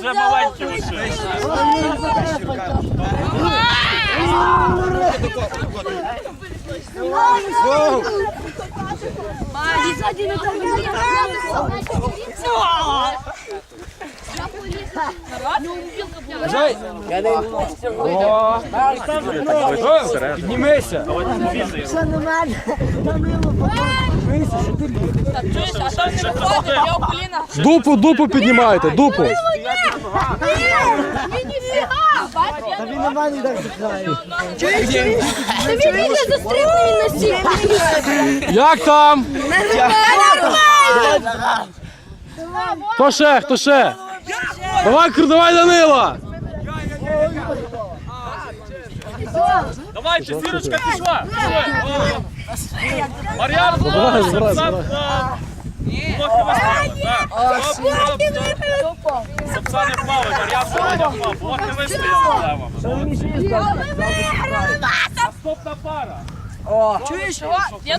Вже маленький лишився. Піднімися. У коліна. Дупу, дупу піднімайте, дупу. Він ніфіга! Він на так. Та він не застрибне він на. Як там? Хто ще? Хто ще? Давай, Кр- давай, Данила! Давайте, зірочка пішла. Пішли. Мар'ян, Збирай, збирай, сам, Сапса не впали, Мар'ян не впав. Блок не вистояв. Лево. Наступна пара. Чуєш? Я